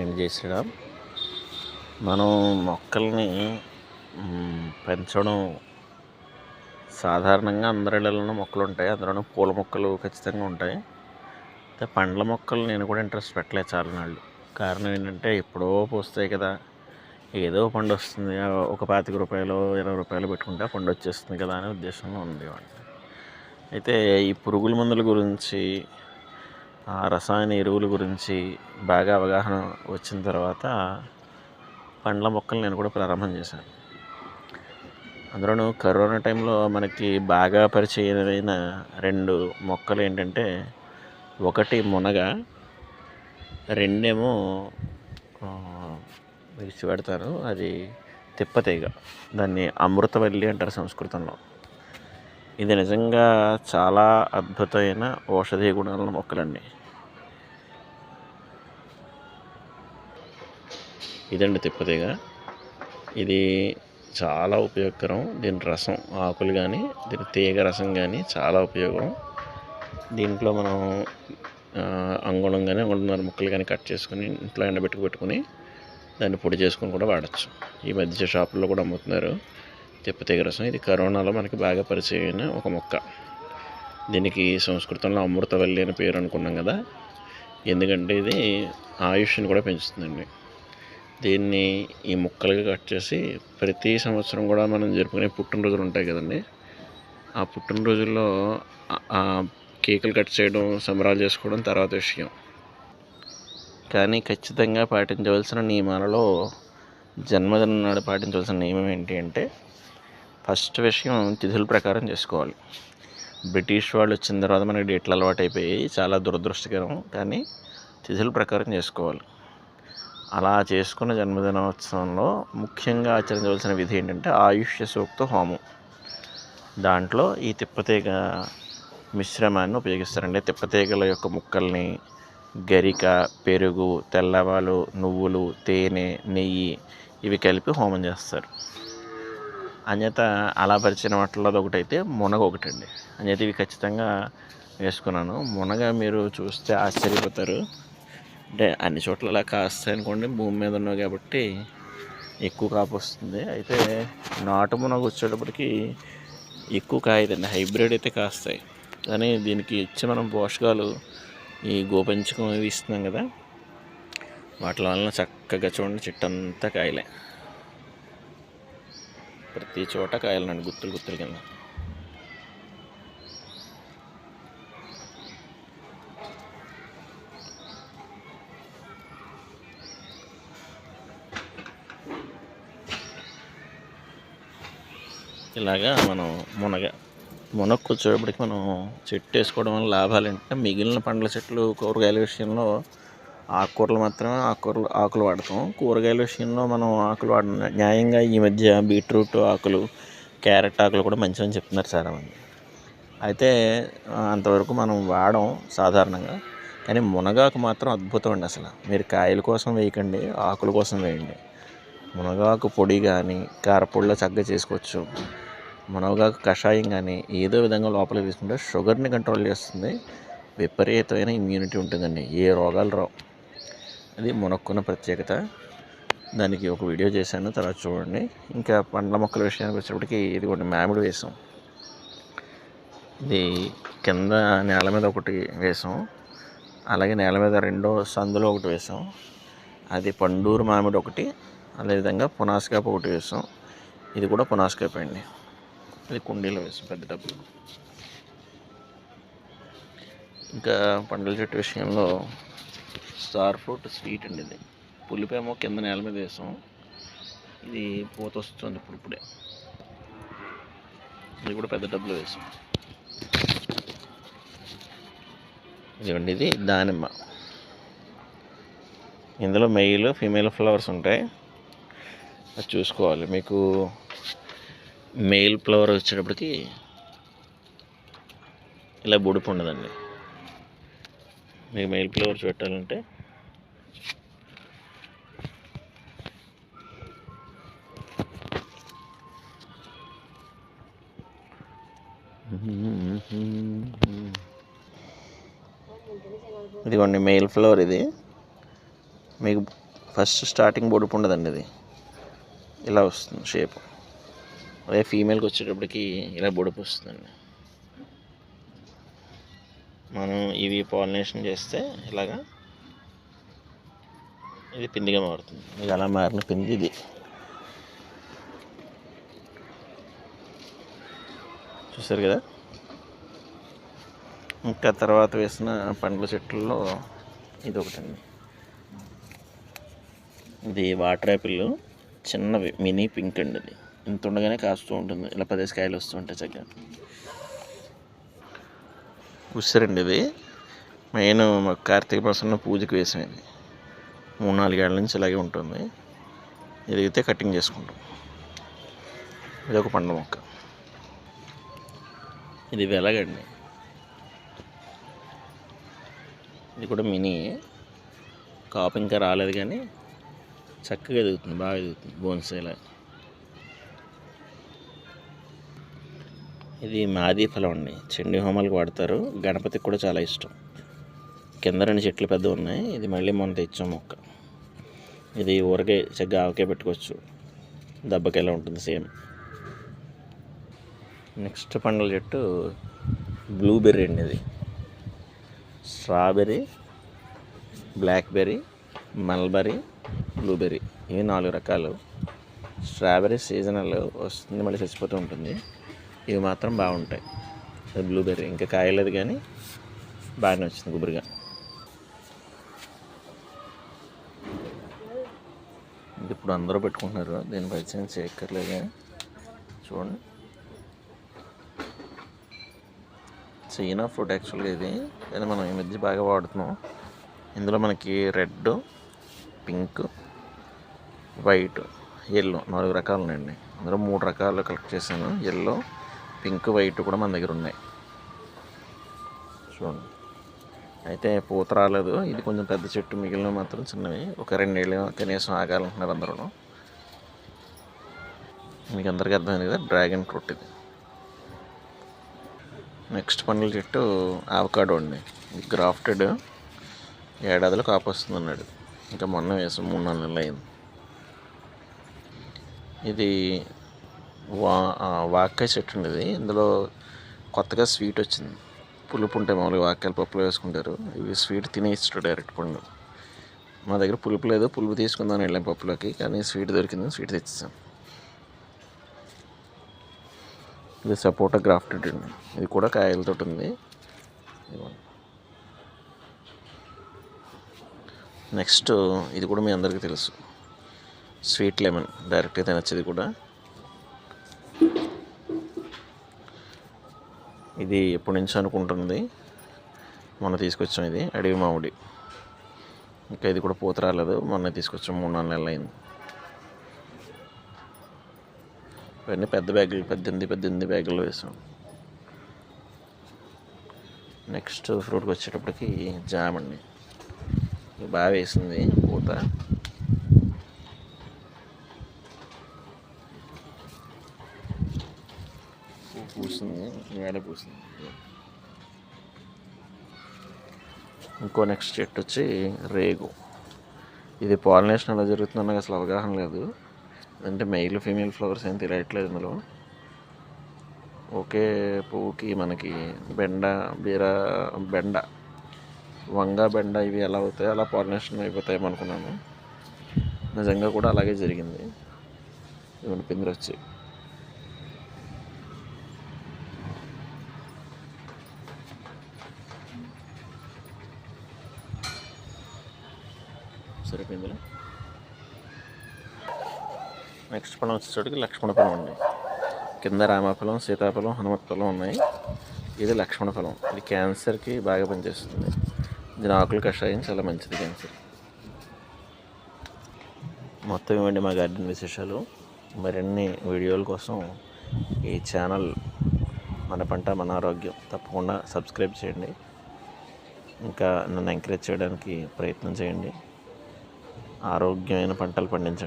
ఏం చేసాడా మనం మొక్కల్ని పెంచడం సాధారణంగా అందరి ఇళ్ళలోనూ మొక్కలు ఉంటాయి. అందులోనూ పూల మొక్కలు ఖచ్చితంగా ఉంటాయి. అయితే పండ్ల మొక్కలు నేను కూడా ఇంట్రెస్ట్ పెట్టలేదు చాలా నాళ్ళు. కారణం ఏంటంటే ఎప్పుడో పూస్తాయి కదా. ఏదో పండు వస్తుంది. ఒక పాతిక రూపాయలు ఇరవై రూపాయలు పెట్టుకుంటే పండు వచ్చేస్తుంది కదా అనే ఉద్దేశంలో ఉండేవాడిని. అయితే ఈ పురుగుల మందుల గురించి ఆ రసాయన ఎరువుల గురించి బాగా అవగాహన వచ్చిన తర్వాత పండ్ల మొక్కలు నేను కూడా ప్రారంభం చేశాను. అందులోనూ కరోనా టైంలో మనకి బాగా పరిచయమైన రెండు మొక్కలు ఏంటంటే ఒకటి మునగ రెండేమో ఆ, విడిచి పెడతారు అది తిప్పతీగ. దాన్ని అమృతవల్లి అంటారు సంస్కృతంలో. ఇది నిజంగా చాలా అద్భుతమైన ఔషధీయ గుణాల మొక్కలండి. ఇదండి తిప్పతీగ. ఇది చాలా ఉపయోగకరం. దీని రసం ఆకులు కానీ దీని తీగ రసం కానీ చాలా ఉపయోగం. దీంట్లో మనం ఆ, అంగుళం కానీ అంగుళన్నర ముక్కలు కానీ కట్ చేసుకుని ఇంట్లో ఎండబెట్టుకు పెట్టుకుని దాన్ని పొడి చేసుకుని కూడా వాడచ్చు. ఈ మధ్య షాపుల్లో కూడా అమ్ముతున్నారు. తిప్పతీగ రసం ఇది కరోనాలో మనకి బాగా పరిచయమైన ఒక మొక్క. దీనికి సంస్కృతంలో అమృతవల్లి అని పేరు అనుకున్నాం కదా. ఎందుకంటే ఇది ఆయుష్ని కూడా పెంచుతుందండి. దీన్ని ఈ ముక్కలుగా కట్ చేసి ప్రతి సంవత్సరం కూడా మనం జరుపుకునే పుట్టినరోజులు ఉంటాయి కదండి. ఆ పుట్టినరోజుల్లో ఆ కేకులు కట్ చేయడం సంబరాలు చేసుకోవడం తర్వాత విషయం. కానీ ఖచ్చితంగా పాటించవలసిన నియమాలలో జన్మదినం నాడు పాటించవలసిన నియమం ఏంటి అంటే ఫస్ట్ విషయం తిథుల ప్రకారం చేసుకోవాలి. బ్రిటిష్ వాళ్ళు వచ్చిన తర్వాత మనకి డేట్లు అలవాటు అయిపోయి చాలా దురదృష్టకరం కానీ తిథుల ప్రకారం చేసుకోవాలి. అలా చేసుకున్న జన్మదినోత్సవంలో ముఖ్యంగా ఆచరించవలసిన విధి ఏంటంటే ఆయుష్య సూక్త హోమం. దాంట్లో ఈ తిప్పతీగ మిశ్రమాన్ని ఉపయోగిస్తారండి. తిప్పతీగల యొక్క ముక్కల్ని గరిక పెరుగు తెల్లవాలు నువ్వులు తేనె నెయ్యి ఇవి కలిపి హోమం చేస్తారు. అన్యత అలా పరిచిన వాటిలో అయితే మునగ ఒకటండి. అంచేత ఇవి ఖచ్చితంగా వేసుకున్నాను. మునగ మీరు చూస్తే ఆశ్చర్యపోతారు. అంటే అన్ని చోట్ల అలా కాస్తాయి అనుకోండి భూమి మీద ఉన్నావు కాబట్టి ఎక్కువ కాపు వస్తుంది. అయితే నాటు మునగ వచ్చేటప్పటికి ఎక్కువ కాయదండి. హైబ్రిడ్ అయితే కాస్తాయి. కానీ దీనికి ఇచ్చే మనం పోషకాలు ఈ గోపంచకం ఇవి ఇస్తున్నాం కదా వాటి వలన చక్కగా చూడండి చెట్టు అంతా కాయలే. ప్రతి చోట కాయలండి గుత్తులు గుత్తులు కింద. ఇలాగా మనం మునగ మునక్కు వచ్చేటప్పటికి మనం చెట్టు వేసుకోవడం వల్ల లాభాలు ఏంటంటే మిగిలిన పండ్ల చెట్లు కూరగాయల విషయంలో ఆకుకూరలు మాత్రమే ఆకుకూరలు ఆకులు వాడతాం. కూరగాయల విషయంలో మనం ఆకులు వాడ న్యాయంగా ఈ మధ్య బీట్రూట్ ఆకులు క్యారెట్ ఆకులు కూడా మంచివని చెప్తున్నారు చాలామంది. అయితే అంతవరకు మనం వాడం సాధారణంగా. కానీ మునగాకు మాత్రం అద్భుతం అండి అసలు. మీరు కాయల కోసం వేయకండి ఆకుల కోసం వేయండి. మునగాకు పొడి కానీ కారపొడిలో చక్కగా చేసుకోవచ్చు. మునగాకు కషాయం కానీ ఏదో విధంగా లోపల తీసుకుంటే షుగర్ని కంట్రోల్ చేస్తుంది. విపరీతమైన ఇమ్యూనిటీ ఉంటుందండి. ఏ రోగాలు రావు. అది మునక్కున్న ప్రత్యేకత. దానికి ఒక వీడియో చేశాను తర్వాత చూడండి. ఇంకా పండ్ల మొక్కల విషయానికి వచ్చేటప్పటికి ఇది ఒకటి మామిడి వేసాం. ఇది కింద నేల మీద ఒకటి వేసాం. అలాగే నేల మీద రెండో సందులో ఒకటి వేసాం. అది పండూరు మామిడి ఒకటి అదేవిధంగా పునాస్కాప్ ఒకటి వేసాం. ఇది కూడా పునాస్కాప్ అండి. ఇది కుండీలో వేసాం పెద్ద డబ్బులు ఇంకా పండ్ల చెట్టు విషయంలో స్టార్ ఫ్రూట్ స్వీట్ అండి ఇది. పులిపేమో కింద నేల మీద వేసాం. ఇది పూత వస్తుంది ఇప్పుడు ఇప్పుడే. ఇది కూడా పెద్ద డబ్బులు వేసాం. ఇదిగోండి ఇది దానిమ్మ. ఇందులో మెయిల్ ఫీమేల్ ఫ్లవర్స్ ఉంటాయి. అది చూసుకోవాలి. మీకు మెయిల్ ఫ్లవర్ వచ్చేటప్పటికి ఇలా బుడిపు ఉండదండి. మీకు మెయిల్ ఫ్లేవర్స్ పెట్టాలంటే. ఇదిగోండి మెయిల్ ఫ్లవర్ ఇది. మీకు ఫస్ట్ స్టార్టింగ్ బొడుపు ఉండదండి ఇది. ఇలా వస్తుంది షేప్. అదే ఫీమేల్కి వచ్చేటప్పటికి ఇలా బొడుపు వస్తుందండి. మనం ఇవి పాలినేషన్ చేస్తే ఇలాగా ఇది పిండిగా మారుతుంది. ఇది అలా మారిన పిండి ఇది. చూసారు కదా? ఇంకా తర్వాత వేసిన పండ్ల చెట్లలో ఇది ఒకటండి. ఇది వాటర్ యాపిల్ చిన్నవి మినీ పింక్ అండి ఇది ఇంత ఉండగానే కాస్తూ ఉంటుంది. ఇలా పదేసి కాయలు వస్తూ ఉంటాయి చక్కగా. ఉసిరండి ఇది మెయిన్ మా కార్తీక మాసంలో పూజకి వేసాం మూడు నాలుగేళ్ళ నుంచి ఇలాగే ఉంటుంది. ఎదిగితే కటింగ్ చేసుకుంటాం. ఇది ఒక పండు మొక్క. ఇది వెలగండి. ఇది కూడా మినీ. కాపు ఇంకా రాలేదు కానీ చక్కగా ఎదుగుతుంది బాగా ఎదుగుతుంది. బోన్స్ ఇలా ఇది మాది ఫలం అండి చెండి హోమాలకు వాడతారు. గణపతికి కూడా చాలా ఇష్టం. కింద రెండు చెట్లు పెద్ద ఉన్నాయి. ఇది మళ్ళీ మొన్న తెచ్చాం మొక్క. ఇది ఊరకే చక్కగా ఆవకే పెట్టుకోవచ్చు. దెబ్బకేలా ఉంటుంది సేమ్. నెక్స్ట్ పండ్ల చెట్టు బ్లూబెర్రీ అండి ఇది. Strawberry blackberry mulberry blueberry. ఇవి నాలుగు రకాలు. స్ట్రాబెర్రీ సీజనల్ వస్తుంది మళ్ళీ చచ్చిపోతూ ఉంటుంది. ఇవి మాత్రం బాగుంటాయి. అది బ్లూబెర్రీ ఇంకా కాయలేదు కానీ బాగానే వచ్చింది గుబురుగా. ఇప్పుడు అందరూ పెట్టుకుంటున్నారు దీని పరిచయం చేయక్కర్లేదు చూడండి. చైనా ఫ్రూట్ యాక్చువల్గా ఇది. కానీ మనం ఈ మధ్య బాగా వాడుతున్నాం. ఇందులో మనకి రెడ్ పింక్ వైట్ ఎల్లో నాలుగు రకాలు ఉన్నాయండి. అందులో మూడు రకాలు కలెక్ట్ చేశాను. ఎల్లో పింక్ వైట్ కూడా మన దగ్గర ఉన్నాయి. చూడండి. అయితే పూత రాలేదు. ఇది కొంచెం పెద్ద చెట్టు మిగిలిన మాత్రం చిన్నవి. ఒక రెండేళ్ళు కనీసం ఆగాలంటున్నారు అందరూ మీకు అందరికీ అర్థమైంది కదా డ్రాగన్ ఫ్రూట్ ఇది. నెక్స్ట్ పండ్ల చెట్టు ఆవకాడో అండి. ఇది గ్రాఫ్టెడ్. ఏడాదిలో కాపు వస్తుంది అన్నాడు. ఇంకా మొన్న వేసాం మూడు నాలుగు నెలలు అయింది. ఇది వాక్కాయ చెట్టు అండి ఇది ఇందులో కొత్తగా స్వీట్ వచ్చింది. పులుపు ఉంటాయి మామూలుగా వాక్కాయలు పప్పులో వేసుకుంటారు. ఇవి స్వీట్ తినేస్తాడు డైరెక్ట్ పండు. మా దగ్గర పులుపు లేదు. పులుపు తీసుకుందాం వెళ్ళాం పప్పులోకి. కానీ స్వీట్ దొరికింది. స్వీట్ తెచ్చేసాం. ఇది సపోటా గ్రాఫ్టెడ్ అండి. ఇది కూడా కాయలతో ఉంది. నెక్స్ట్ ఇది కూడా మీ అందరికీ తెలుసు. Sweet lemon. డైరెక్ట్గా తినచ్చు ఇది కూడా. ఇది ఎప్పటి నుంచి అనుకుంటుంది? మొన్న తీసుకొచ్చాం ఇది అడవి మామిడి. ఇంకా ఇది కూడా పూత రాలేదు మొన్న తీసుకొచ్చాం మూడు నాలుగు నెలలు అయింది. ఇవన్నీ పెద్ద బ్యాగులు పద్దెనిమిది పద్దెనిమిది బ్యాగులు వేసాం. నెక్స్ట్ ఫ్రూట్కి వచ్చేటప్పటికి జామ్ అండి. బాగా వేసింది పూత. పూసింది వేడ పూసింది ఇంకో నెక్స్ట్ చెట్టు వచ్చి రేగు. ఇది పాలినేషన్ ఎలా జరుగుతుందో నాకు అసలు అవగాహన లేదు. అంటే మెయిల్ ఫీమేల్ ఫ్లవర్స్ ఏం తెలియట్లేదు ఇందులో. ఒకే పువ్వుకి మనకి బెండ బీర బెండ వంగ బెండ ఇవి ఎలా అవుతాయి అలా పాలినేషన్ అయిపోతాయి అనుకున్నాను. నిజంగా కూడా అలాగే జరిగింది. ఇవన్నీ పిందరు వచ్చి సరే నెక్స్ట్ ఫలం వచ్చేసరికి లక్ష్మణ ఫలం అండి. కింద రామఫలం సీతాఫలం హనుమత్ ఫలం ఉన్నాయి. ఇది లక్ష్మణ ఫలం. ఇది క్యాన్సర్కి బాగా పనిచేస్తుంది. దీని ఆకులు కషాయం చాలా మంచిది క్యాన్సర్ మొత్తం ఇవ్వండి మా గార్డెన్ విశేషాలు. మరిన్ని వీడియోల కోసం ఈ ఛానల్ మన పంట మన ఆరోగ్యం తప్పకుండా సబ్స్క్రైబ్ చేయండి. ఇంకా నన్ను ఎంకరేజ్ చేయడానికి ప్రయత్నం చేయండి. ఆరోగ్యమైన పంటలు పండించండి.